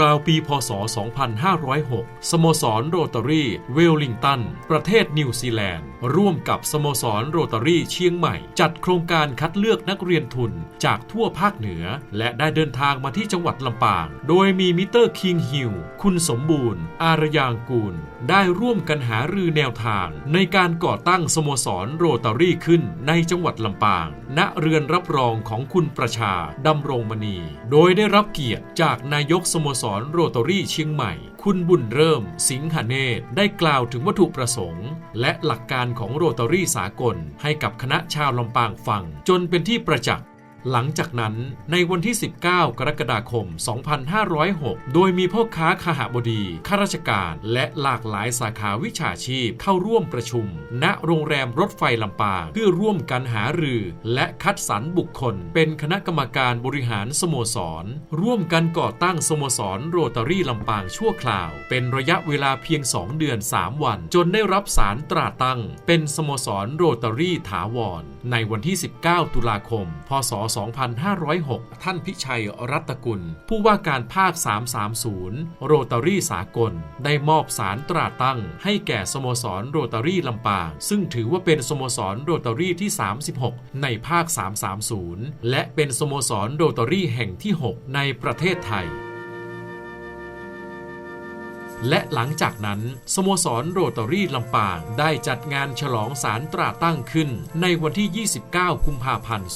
ราวปีพศ 2506 สโมสรโรตารี่เวลลิงตัน ประเทศนิวซีแลนด์ ร่วมกับสโมสรโรตารี่เชียงใหม่ จัดโครงการคัดเลือกนักเรียนทุนจากทั่วภาคเหนือ และได้เดินทางมาที่จังหวัดลำปาง โดยมีมิเตอร์คิงฮิลคุณสมบูรณ์ อารยางกูล ได้ร่วมกันหารือแนวทาง ในการก่อตั้งสโมสรโรตารี่ขึ้นในจังหวัดลำปาง ณเรือนรับรองของคุณประชาดำรงมณี โดยได้รับเกียรติจากนายกสโมสรโรตอรี่เชียงใหม่ คุณบุญเริ่ม สิงหเนตได้กล่าวถึงวัตถุประสงค์ และหลักการของโรตารี่สากลให้กับคณะชาวลำปางฟัง จนเป็นที่ประจักษ์ หลังจากนั้นในวันที่ 19 กรกฎาคม 2506 โดยมีพ่อค้าคหบดีข้าราชการและหลากหลายสาขาวิชาชีพเข้าร่วมประชุม ณโรงแรมรถไฟลำปางเพื่อร่วมกันหารือ และคัดสรรบุคคล เป็นคณะกรรมการบริหารสโมสร ร่วมกันก่อตั้งสโมสรโรตารี่ลำปางชั่วคราว เป็นระยะเวลาเพียง 2 เดือน 3 วัน จนได้รับสารตราตั้ง เป็นสโมสรโรตารี่ถาวร ในวันที่ 19 ตุลาคม พศ2506 ท่านพิชัยรัตกุล ผู้ว่าการภาค 330 โรตารี่สากล ได้มอบสารตราตั้ง ให้แก่สโมสรโรตารี่ลำปาง ซึ่งถือว่าเป็นสโมสรโรตารี่ที่ 36 ในภาค 330 และเป็นสโมสรโรตารี่แห่งที่ 6 ในประเทศไทย และหลังจากนั้น สโมสรโรตารี่ลำปางได้จัดงานฉลองสารตราตั้งขึ้น ในวันที่ 29 กุมภาพันธ์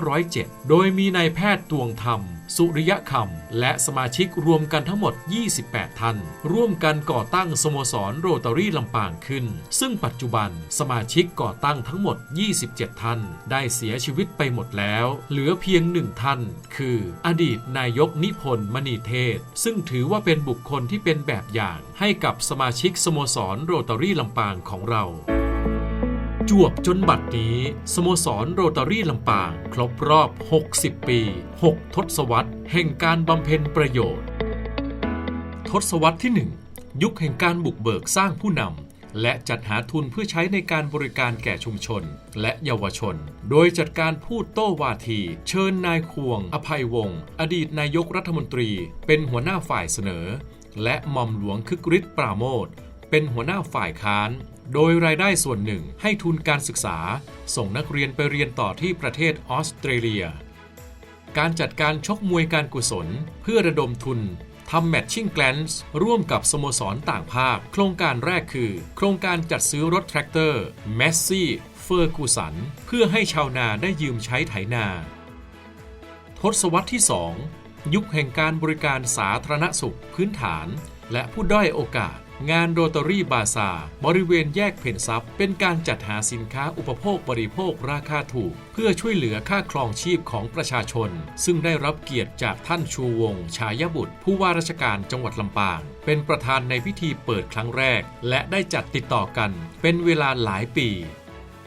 2507 โดยมีนายแพทย์ตวงธรรมสุริยคำและสมาชิกรวมกันทั้งหมด 28 ท่าน ร่วมกันก่อตั้งสโมสรโรตารี่ลำปางขึ้น ซึ่งปัจจุบันสมาชิกก่อตั้งทั้งหมด 27 ท่าน ได้เสียชีวิตไปหมดแล้ว เหลือเพียงหนึ่งท่าน คืออดีตนายกนิพนธ์มณีเทศ ซึ่งถือว่าเป็นบุคคลที่เป็นแบบอย่างให้กับสมาชิกสโมสรโรตารี่ลำปางของเรา จวบจนบัดนี้สโมสรโรตารี่ลำปางครบรอบ 60 ปี 6 ทศวรรษ แห่งการบำเพ็ญประโยชน์ ทศวรรษที่ 1 ยุคแห่งการบุกเบิกสร้างผู้นำและจัดหาทุนเพื่อใช้ในการบริการแก่ชุมชน และเยาวชน โดยจัดการพูดโต้วาที เชิญนายควง อภัยวงศ์อดีตนายกรัฐมนตรี เป็นหัวหน้าฝ่ายเสนอ และหม่อมหลวงคึกฤทธิ์ปราโมท เป็นหัวหน้าฝ่ายค้าน โดยรายได้ส่วนหนึ่งให้ทุนการศึกษา ส่งนักเรียนไปเรียนต่อที่ประเทศออสเตรเลีย การจัดการชกมวยการกุศล เพื่อระดมทุนทำแมทชิ่งแกลนส์ร่วมกับสโมสรต่างภาค โครงการแรกคือ โครงการจัดซื้อรถแทรกเตอร์แมสซี่เฟอร์กูสัน เพื่อให้ชาวนาได้ยืมใช้ไถนา ทศวรรษที่ 2 ยุคแห่งการบริการสาธารณสุขพื้นฐาน และผู้ด้อยโอกาส งานโรตารี่บาซาบริเวณแยกเพนซับเป็นการจัดหาสินค้าอุปโภคบริโภคราคาถูก เพื่อช่วยเหลือค่าครองชีพของประชาชน ซึ่งได้รับเกียรติจากท่านชูวง ชายบุตร ผู้ว่าราชการจังหวัดลำปาง เป็นประธานในพิธีเปิดครั้งแรก และได้จัดติดต่อกัน เป็นเวลาหลายปี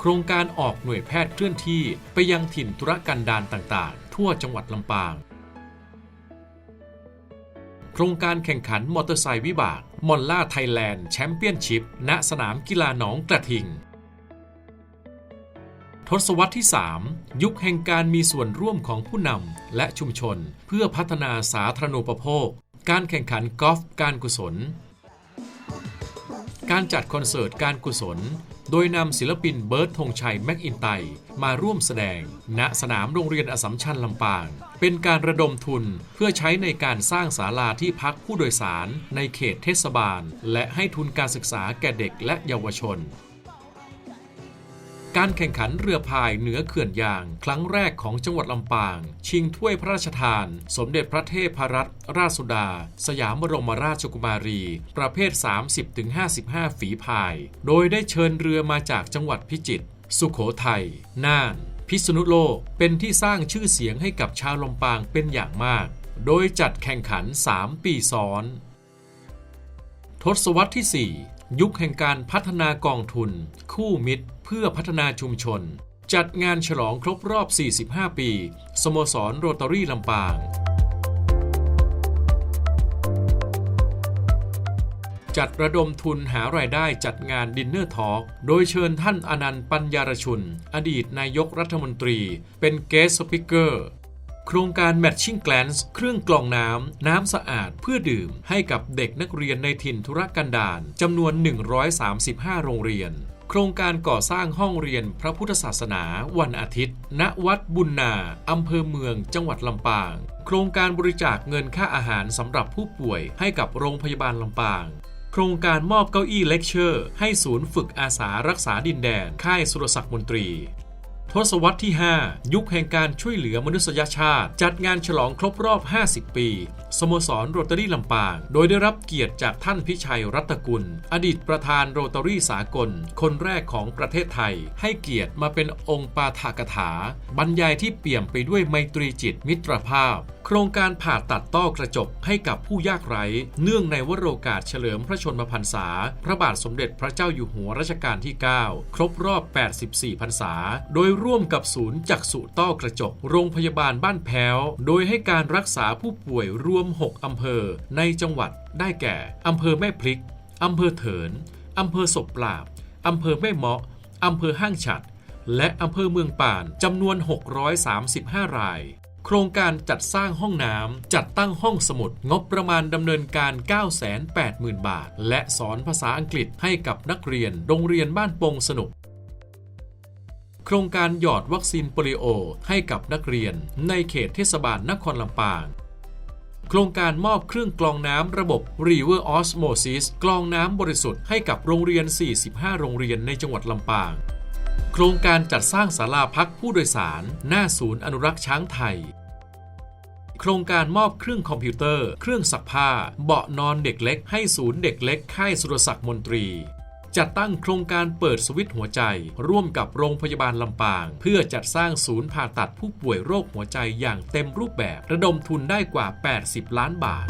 โครงการออกหน่วยแพทย์เคลื่อนที่ไปยังถิ่นธุรกันดารต่างๆ ทั่วจังหวัดลำปาง โครงการแข่งขันมอเตอร์ไซค์วิบากมอลล่าไทยแลนด์แชมเปี้ยนชิพณสนามกีฬาหนองกระทิง ทศวรรษที่ 3 ยุคแห่งการมีส่วนร่วมของผู้นำและชุมชน เพื่อพัฒนาสาธารณูปโภค การแข่งขันกอล์ฟการกุศล การจัดคอนเสิร์ตการกุศล โดยนำศิลปินเบิร์ตธงชัยแม็กอินไตมาร่วมแสดง ณสนามโรงเรียนอสัมชัญลำปาง เป็นการระดมทุนเพื่อใช้ในการสร้างศาลาที่พักผู้โดยสารในเขตเทศบาล และให้ทุนการศึกษาแก่เด็กและเยาวชน การแข่งขันเรือพายเหนือเขื่อนยาง ครั้งแรกของจังหวัดลำปาง ชิงถ้วยพระราชทาน สมเด็จพระเทพรัตนราชสุดา สยามบรมราชกุมารี ประเภท 30-55 ฝีพาย โดยได้เชิญเรือมาจากจังหวัดพิจิตรสุโขทัยน่าน พิษณุโลกเป็นที่สร้างชื่อเสียงให้กับชาวลำปางเป็นอย่างมาก โดยจัดแข่งขัน 3 ปีซ้อน ทศวรรษที่ 4 ยุคแห่งการพัฒนากองทุน คู่มิตร พื่อพัฒนาชุมชน จัดงานฉลองครบรอบ 45 ปี สโมสรโรตารี่ลำปาง จัดระดมทุนหารายได้จัดงานดินเนอร์ทอล์กโดยเชิญท่านอนันต์ปัญญารชุน อดีตนายกรัฐมนตรี เป็นเกสต์สปิเกอร์โครงการ Matching Glance เครื่องกรองน้ำ น้ำสะอาดเพื่อดื่มให้กับเด็กนักเรียนในถิ่นธุรกันดารจำนวน 135 โรงเรียน โครงการก่อสร้างห้องเรียนพระพุทธศาสนาวันอาทิตย์ ณ วัดบุญนาอำเภอเมือง จังหวัดลำปาง โครงการบริจาคเงินค่าอาหารสำหรับผู้ป่วยให้กับโรงพยาบาลลำปาง โครงการมอบเก้าอี้เลคเชอร์ ให้ศูนย์ฝึกอาสารักษาดินแดน ค่ายสุรศักดิ์มนตรี ทศวรรษที่ 5 ยุคแห่งการช่วยเหลือมนุษยชาติ จัดงานฉลองครบรอบ 50 ปี สโมสรโรตารี่ลำปาง โดยได้รับเกียรติจากท่านพิชัยรัตกุล อดีตประธานโรตารี่สากล คนแรกของประเทศไทย ให้เกียรติมาเป็นองค์ปาฐกถา บรรยายที่เปี่ยมไปด้วยไมตรีจิตมิตรภาพ โครงการผ่าตัดต้อกระจกให้กับผู้ยากไร้ เนื่องในวโรกาสเฉลิมพระชนมพรรษา พระบาทสมเด็จพระเจ้าอยู่หัวรัชกาลที่ 9 ครบรอบ 84 พรรษา โดยร่วมกับศูนย์จักษุต้อกระจก โรงพยาบาลบ้านแพ้ว โดยให้การรักษาผู้ป่วยรวม 6 อำเภอ ในจังหวัดได้แก่ อำเภอแม่พลิก อำเภอเถิน อำเภอศพปราบ อำเภอแม่เมาะ อำเภอห้างฉัด และอำเภอเมืองป่านจำนวน 635 ราย โครงการจัดสร้างห้องน้ำจัดตั้งห้องสมุดงบประมาณดำเนินการ 980,000 บาท และสอนภาษาอังกฤษให้กับนักเรียนโรงเรียนบ้านปงสนุก โครงการหยอดวัคซีนโปลิโอ ให้กับนักเรียนในเขตเทศบาลนครลำปาง โครงการมอบเครื่องกรองน้ำระบบ River Osmosis กรองน้ำบริสุทธิ์ให้กับโรงเรียน 45 โรงเรียนในจังหวัดลำปาง โครงการจัดสร้างศาลาพักผู้โดยสาร หน้าศูนย์อนุรักษ์ช้างไทย โครงการมอบเครื่องคอมพิวเตอร์ เครื่องซักผ้า เบาะนอนเด็กเล็ก ให้ศูนย์เด็กเล็กค่ายสุรศักดิ์มนตรี จัดตั้งโครงการเปิดสวิตหัวใจ ร่วมกับโรงพยาบาลลำปาง เพื่อจัดสร้างศูนย์ผ่าตัดผู้ป่วยโรคหัวใจอย่างเต็มรูปแบบ ระดมทุนได้กว่า 80 ล้านบาท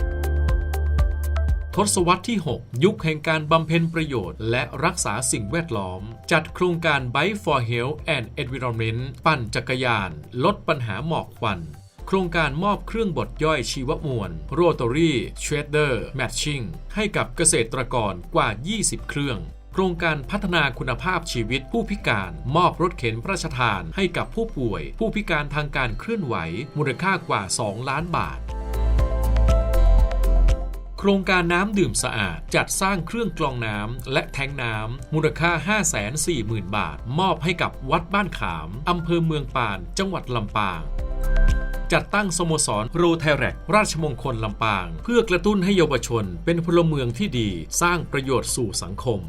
ทศวรรษที่ 6 ยุคแห่งการบำเพ็ญประโยชน์และรักษาสิ่งแวดล้อม จัดโครงการ Bike for Health and Environment ปั่นจักรยาน ลดปัญหาหมอกควัน โครงการมอบเครื่องบดย่อยชีวมวล Rotary Shredder Matching ให้กับเกษตรกรกว่า 20 เครื่อง โครงการพัฒนาคุณภาพชีวิตผู้พิการ มอบรถเข็นพระราชทานให้กับผู้ป่วย ผู้พิการทางการเคลื่อนไหว มูลค่ากว่า 2 ล้านบาทโครงการน้ำดื่มสะอาด จัดสร้างเครื่องกรองน้ำและแทงน้ำมูลค่า 540,000 บาท มอบให้กับวัดบ้านขามอำเภอเมืองปาน จังหวัดลำปาง จัดตั้งสโมสรโรเทเรกราชมงคลลำปาง เพื่อกระตุ้นให้เยาวชนเป็นพลเมืองที่ดี สร้างประโยชน์สู่สังคม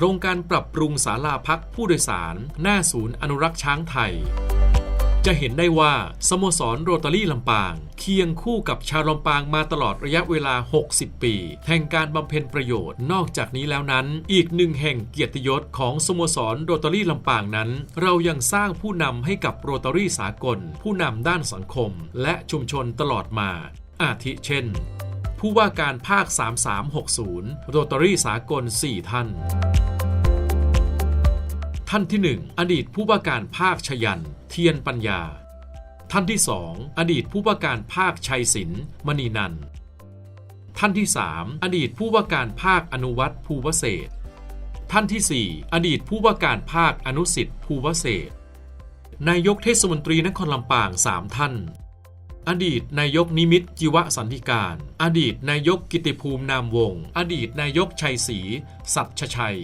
โครงการปรับปรุงศาลาพักผู้โดยสาร หน้าศูนย์อนุรักษ์ช้างไทย จะเห็นได้ว่า สโมสรโรตารี่ลำปาง เคียงคู่กับชาวลำปางมาตลอดระยะเวลา 60 ปีแห่งการบำเพ็ญประโยชน์ นอกจากนี้แล้วนั้น อีกหนึ่งแห่งเกียรติยศของสโมสรโรตารี่ลำปางนั้น เรายังสร้างผู้นำให้กับโรตารี่สากล ผู้นำด้านสังคม และชุมชนตลอดมา อาทิเช่นผู้ว่าการภาค 3360 โรตารี่สากล 4 ท่าน ท่านที่ 1 อดีตผู้ว่าการภาคชยัน เทียนปัญญา ท่านที่ 2 อดีตผู้ว่าการภาคชัยศิลป์มณีนันท์ท่านที่ 3 อดีตผู้ว่าการภาคอนุวัตภูวเศษท่านที่ 4 อดีตผู้ว่าการภาคอนุสิทธิ์ภูวเศษนายกเทศมนตรีนครลำปาง3ท่าน อดีตนายกนิมิตจิวะสันติการ อดีตนายกกิติภูมินามวงศ์อดีตนายกชัยศรีสัชชัย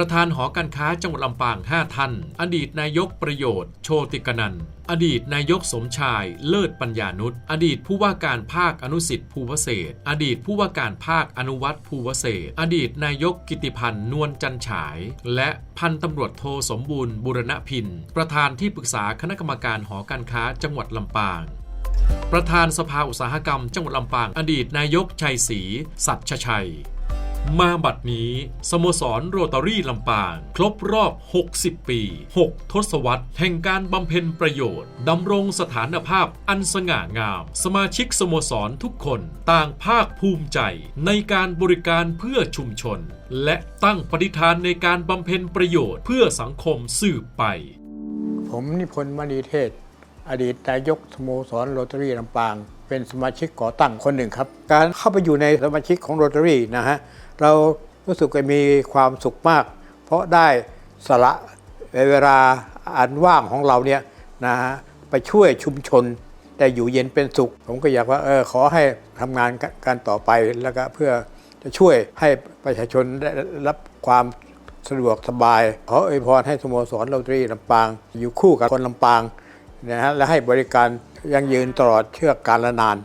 ประธานหอการค้าจังหวัดลำปาง 5 ท่าน อดีตนายกประโยชน์ โชติกนันอดีตนายกสมชายเลิศปัญญานุษย์อดีตผู้ว่าการภาคอนุสิทธิ์ภูวเศษอดีตผู้ว่าการภาคอนุวัตรภูวเศษอดีตนายกกิติพันธ์นวลจันฉาย และพันตำรวจโทสมบูรณ์บุรณพินประธานที่ปรึกษาคณะกรรมการหอการค้าจังหวัดลำปางประธานสภาอุตสาหกรรม จังหวัดลำปาง อดีตนายกชัยศรีสัชชัย มาบัดนี้สโมสรโรตารี่ลำปาง ครบรอบ 60 ปี 6 ทศวรรษ แห่งการบำเพ็ญประโยชน์ ดำรงสถานภาพอันสง่างาม สมาชิกสโมสรทุกคนต่างภาคภูมิใจ ในการบริการเพื่อชุมชน และตั้งปฏิฐานในการบำเพ็ญประโยชน์เพื่อสังคมสืบไป ผมนิพนธ์มณีเทศ อดีตนายกสโมสรโรตารี่ลำปาง เป็นสมาชิกก่อตั้งคนหนึ่งครับ การเข้าไปอยู่ในสมาชิกของโรตารี่นะฮะ เรารู้สึกมีความสุขมาก เพราะได้สละเวลาอันว่างของเราเนี่ยนะฮะไปช่วยชุมชนได้อยู่เย็นเป็นสุข ผมก็อยากว่าเออขอให้ทำงานกันต่อไปแล้วก็เพื่อจะช่วยให้ประชาชนได้รับความสะดวกสบาย ขออวยพรให้สโมสรโรตรีลำปาง อยู่คู่กับคนลำปางนะฮะและให้บริการยังยืนตลอดเชื่อการละนาน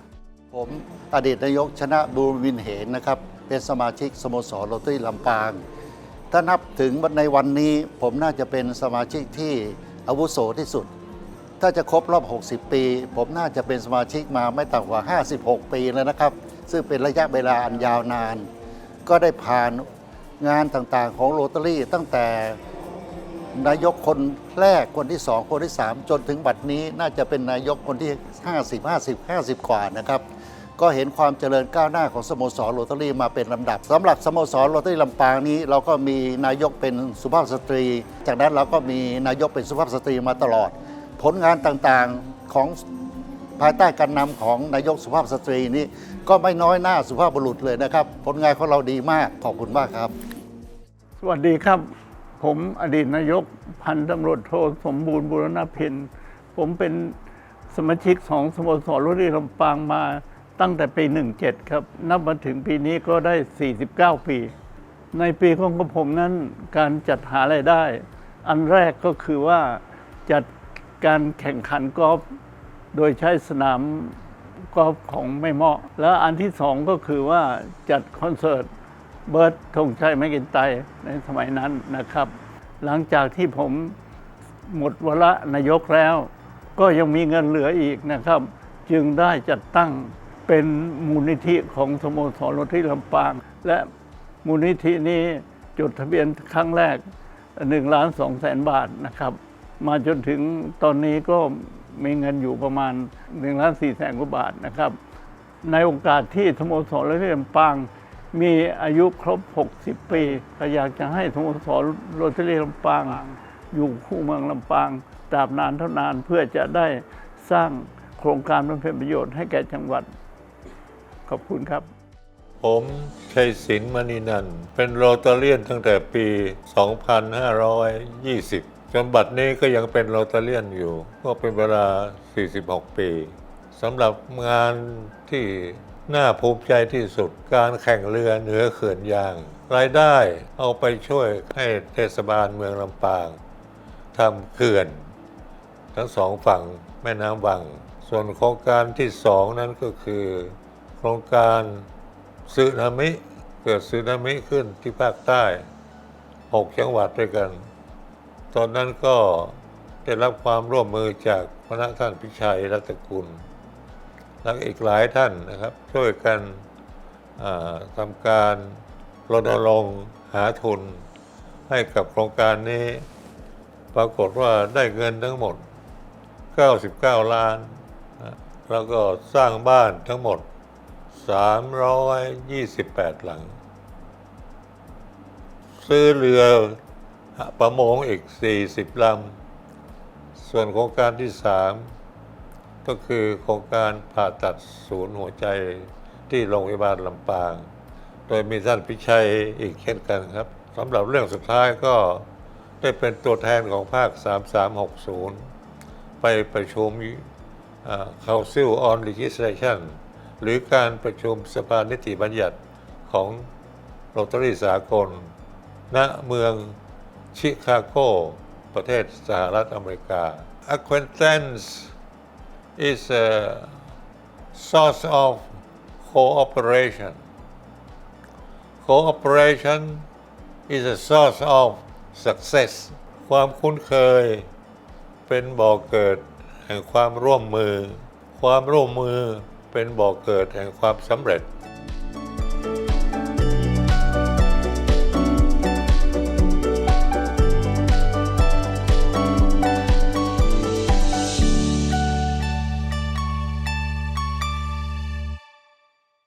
ผมอดีตนายกชนะบูรวินเหนนะครับ เป็นสมาชิกสโมสรโรตารี่ลำปาง ถ้านับถึงในวันนี้ผมน่าจะเป็นสมาชิกที่อาวุโสที่สุด ถ้าจะครบรอบ 60 ปี ผมน่าจะเป็นสมาชิกมาไม่ต่ำกว่า 56 ปีแล้วนะครับ ซึ่งเป็นระยะเวลาอันยาวนาน ก็ได้ผ่านงานต่างๆของโรตารี่ตั้งแต่นายกคนแรกคนที่สองคนที่ 3 จนถึงบัดนี้น่าจะเป็นนายกคนที่ 50 50 50 กว่านะครับ ก็เห็นความเจริญก้าวหน้าของสโมสรโรตารี่มาเป็นลำดับสำหรับสโมสรโรตารี่ลำปางนี้ เราก็มีนายกเป็นสุภาพสตรี จากนั้นเราก็มีนายกเป็นสุภาพสตรีมาตลอด ผลงานต่างๆของภายใต้การนำของนายกสุภาพสตรีนี้ก็ไม่น้อยหน้าสุภาพบุรุษเลยนะครับ ผลงานของเราดีมากขอบคุณมากครับ สวัสดีครับ ผมอดีตนายกพันตำรวจโทสมบูรณ์บุรณพินผมเป็นสมาชิกของสโมสรรถดีลำปางมา ตั้งแต่ปี 17 ครับ นับมาถึงปีนี้ก็ได้ 49 ปี ในปีของผมนั้นการจัดหารายได้ อันแรกก็คือว่าจัดการแข่งขันกอล์ฟโดยใช้สนามกอล์ฟของไม่เหมาะ แล้วอันที่สองก็คือว่าจัดคอนเสิร์ตเบิร์ตธงชัยไม่กินไตในสมัยนั้นนะครับ หลังจากที่ผมหมดวาระนายกแล้ว ก็ยังมีเงินเหลืออีกนะครับ จึงได้จัดตั้ง เป็นมูลนิธิของสโมสรรถที่ลำปาง และมูลนิธินี้จดทะเบียนครั้งแรก1ล้าน2แสนบาทนะครับ มาจนถึงตอนนี้ก็มีเงินอยู่ประมาณ1ล้าน4แสนกว่าบาทนะครับ ในโอกาสที่สโมสรและที่ลำปางมีอายุครบ 60 ปี ก็อยากจะให้สโมสรโรตารี่ลำปาง อยู่คู่เมืองลำปางตราบนานเท่านานเพื่อจะได้สร้างโครงการบำเพ็ญประโยชน์ให้แก่จังหวัด ขอบคุณครับ ผมชัยศิลป์มณีนันท์เป็นโรตาเรียนตั้งแต่ปี 2520 จนบัดนี้ก็ยังเป็นโรตาเรียนอยู่ ก็เป็นเวลา 46 ปีสำหรับงานที่น่าภูมิใจที่สุดการแข่งเรือเหนือเขื่อนยาง รายได้เอาไปช่วยให้เทศบาลเมืองลำปางทำเขื่อน ทั้งสองฝั่งแม่น้ำวัง ส่วนโครงการที่สองนั้นก็คือ ครงการสึนามิเกิดสึนามิขึ้นที่ภาคใต้ 6 จังหวัดด้วยกัน ตอนนั้นก็ได้รับความร่วมมือจากพระท่านพิชัยรัตกุลและอีกหลายท่านนะครับ ช่วยกันทำการรณรงค์หาทุนให้กับโครงการนี้ ปรากฏว่าได้เงินทั้งหมด 99 ล้านนะแล้วก็สร้างบ้านทั้งหมด 328 หลัง ซื้อเรือประมงอีก 40 ลำ ส่วนโครงการที่ 3 ก็คือโครงการผ่าตัดศูนย์หัวใจที่โรงพยาบาลลำปาง โดยมีท่านพิชัยอีกเช่นกันครับสำหรับเรื่องสุดท้ายก็ได้เป็นตัวแทนของภาค 3360 ไปประชุมอ่า Council on Legislation หรือการประชุมสภานิติบัญญัติของโรตารีสากล ณเมืองชิคาโก ประเทศสหรัฐอเมริกา Acquaintance is a source of cooperation cooperation is a source of success ความคุ้นเคยเป็นบ่อเกิดแห่งความร่วมมือ ความร่วมมือ เป็นบ่อเกิดแห่งความสำเร็จ